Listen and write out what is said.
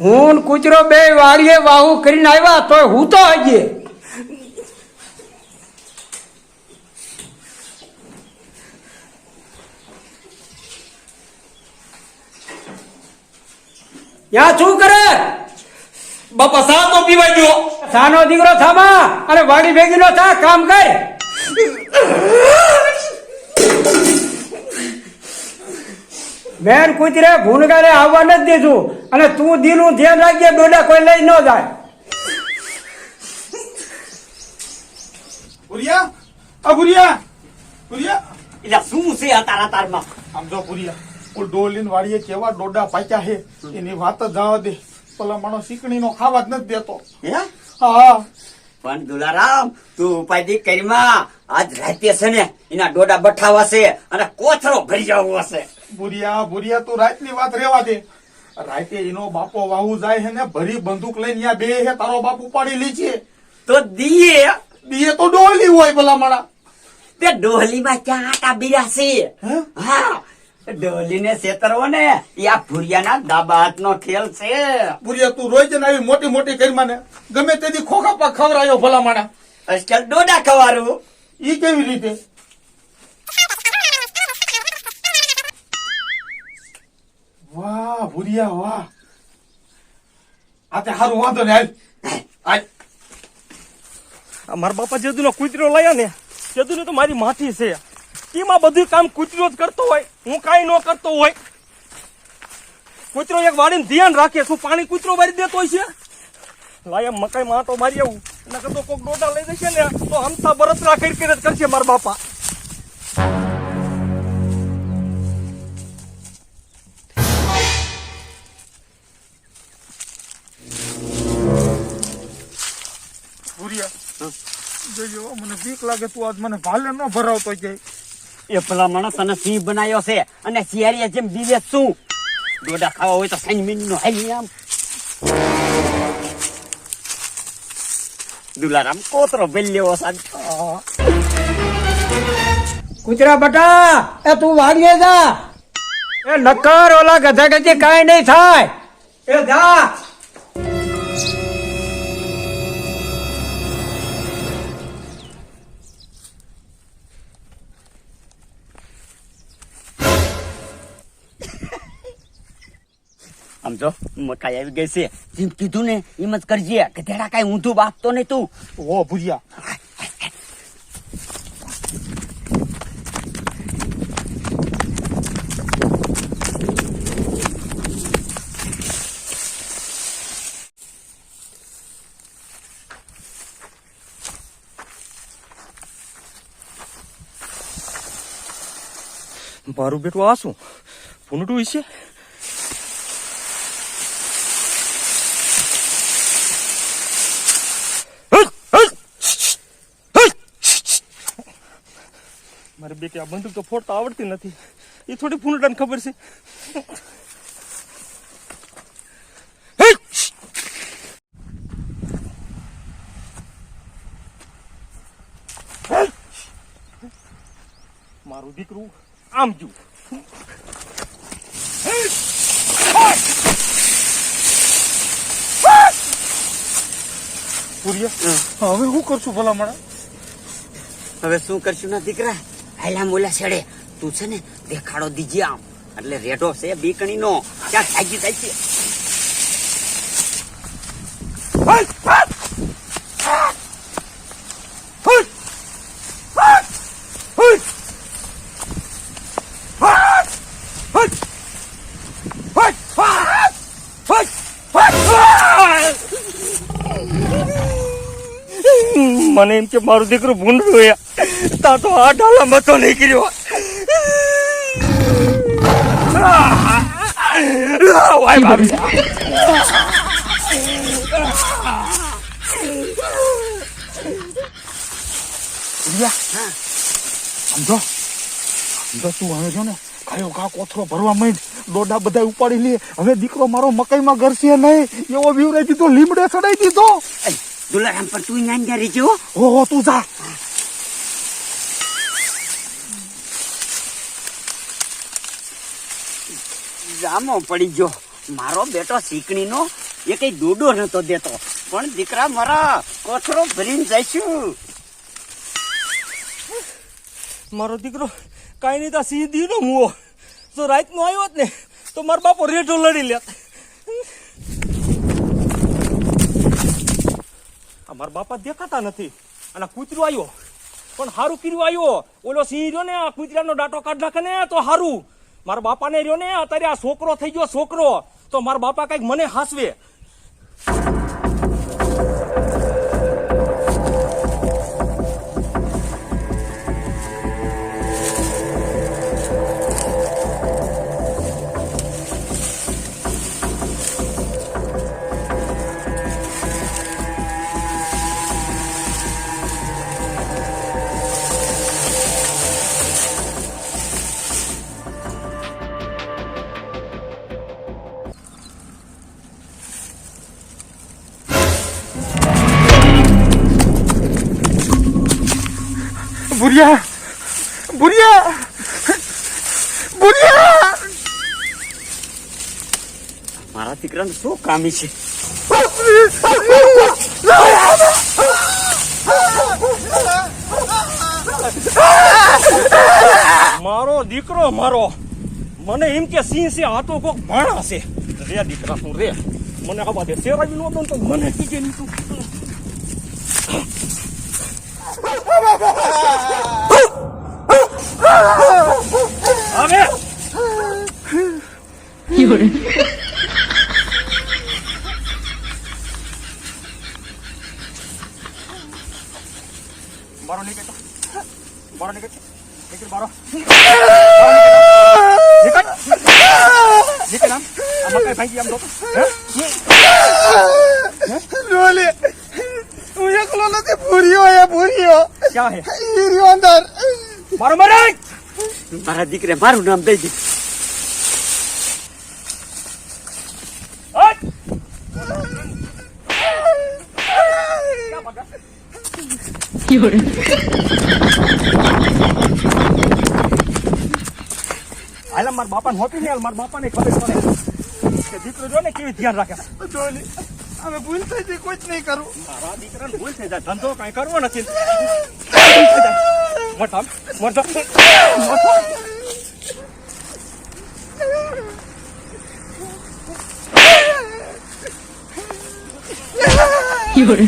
હું કૂતરો બે વાડીએ વાહુ કરીને આવ્યા તો હું તો હજીએ યા શું કરે? બાપા સા તો પીવા ગયો? સાનો દીકરો થામા અને વાડી ભેગી નો થા કામ કર. બેન કૂતરે ભૂનગારે આવવા નથી દીધું. અને તું દીનું ધ્યાન રાખજે ડોડા કોઈ લઈ ન જાય. ભુરિયા? આ ભુરિયા? ભુરિયા? એટલે શું છે આ તારા તારમાં? આમ જો ભુરિયા ઓલ ડોલીન વાળીએ કેવા ડોડા પાક્યા હે એની વાત જ જવા દે. પેલા માણો શીકણી નો ખાવા જ નથી દેતો. હે? હા. પણ દુલારામ તું ઉપાધિ કરીમાં આજ રાતે છે ને એના ડોડા બઠાવા છે અને કોથરો ભરી જવો હશે. ભુરિયા ભુરિયા તું રાતની વાત રેવા દે. રાતે એનો બાપો વાહુ જાય હે ને ભરી બંદૂક લઈને ત્યાં બે હે તારો બાપ ઉપાડી લી છે. તો દીએ. દીએ તો ડોલી હોય ભલા મારા તે ડોલીમાં ક્યાં આટા બીરા છે? હે? ડોલીને છેતરવો ને યા ભુરિયાના દાબા હાથનો ખેલ છે. ભુરિયા તું રોજ ને આવી મોટી મોટી કરી મને. ગમે તેથી ખોખા પા ખવડાયો ભલા માણા આજકાલ ડોડા ખવારું. ઈ કેવી રીતે? વાહ, ભુરિયા, વાહ. આ તે હારું વાંધો ને, હાલ. હાલ. આ મારા બાપા જેદુનો કૂતરો લાયો ને, જેદુને તો મારી માથી છે. એમાં બધું કામ કૂતરો જ કરતો હોય, હું કાંઈ ન કરતો હોય. કૂતરો એક વાળીને ધ્યાન રાખે, શું પાણી કૂતરો મારી દેતો હોય છે? લાય મકાઈ માં તો મારી આવું. એના કરતો કોક ડોડા લઈ જશે ને, તો હમતા બરતરા કરી જ કરશે મારા બાપા. જોજો મને બીક લાગે તું આજ મને ભાલે ન ભરાવતો જાય. એ પેલા માણસ તને સિંહ બનાવ્યો છે અને શિયાળીએ જેમ બીવે શું ડોડા ખાવા હોય તો સાંજ મિનિટ નો હાલી આમ. દુલારામ કોતરો બેલ્યો સાહેબ કુતરા બટા એ તું વાડીએ જા. એ નકર ઓલા ગધા ગધી કાંઈ નહીં થાય. એ જા. આમ જો મકાઈ આવી ગઈ છે. જેમ કીધું ને એમ જ કરજે. કે તેડા કઈ ઊંધું બાપતો નહીં તું. ઓ ભૂજિયા મારું બેટું આ શું? ભૂંડું છે? મારે બે કે આ બંદૂક તો ફોડતા આવડતી નથી. એ થોડી ફૂંડાને ખબર છે. મારું દીકરું આમ જુ ભુરિયા હવે હું કરશું ભલા મારા હવે શું કરશું ના દીકરા? હાલા મોલા છેડે તું છે ને દેખાડો દીજે આમ એટલે રેડો છે બીકણી નો ક્યાં થાકી જાય મને એમ કે મારું દીકરું ભૂંડું હોય તા તો આ ડાલામાં તો નીકળ્યો. વાય બાપ સમજો? સમજો તું હવે જો ને કયો કા કોથરો ભરવા માંડ ડોડા બધા ઉપાડી લે. હવે દીકરો મારો મકાઈમાં ઘરશે નહીં. એવો બીવરાઈ દીધો લીમડે ચડાઈ દીધો. દુલારામ પર તું ત્યાં રહેજે હો? હો હો તું જા. જામો પડી ગયો. મારો બેટો શીકણીનો એ કઈ દોડો નતો દેતો. પણ દીકરા મારા કોથરો ભરીને જઈશું. મારો દીકરો કાંઈ નહીં, તો સીધી નો મુવો રાત રાતનો આવ્યો જ ને, તો મારો બાપો રેઢો લડી લેત મારા બાપા દેખાતા નથી. અને કૂતરું આવ્યો. પણ હારું કર્યું આવ્યો. ઓલો સિંહ રહ્યો ને, આ કૂતરાનો ડાટો કાઢ નાખે ને, તો હારું. મારા બાપાને રહ્યો ને, અત્યારે આ છોકરો થઈ ગયો છોકરો. તો મારા બાપા કંઈક મને હાસવે. ભૂરિયા ભૂરિયા ભૂરિયા! મારા દીકરાને શું કામી છે? મારો દીકરો મારો. મને એમ કે સિંહ છે, આ તો કોક ભાણા છે. રે દીકરા, તું રે. મને આવા દે સેવા નો દો તો મને કીજે તું હવે બારો નીકળ બારો નીકળ નીકળ બારો નીકળ નીકળ આમ આમાં કઈ ભાંગી આમ તો એકલો નથી ભૂર્યો એ ભૂરિયો ક્યાં હે? ઈ રહ્યો અંદર. મારો મરે મારા દીકરે મારું નામ દઈ દે. હાલ મારા બાપાને હોપી ને હાલ મારા બાપાને ખબર પડે. કે દીકરો જો ને કેવી ધ્યાન રાખે. અમે ભૂલ થઈ ગઈ કોઈ જ નહીં કરું. મારા દીકરાને ભૂલ થઈ જાય. ધંધો કઈ કરવો નથી. મોટા મોટા ડોલે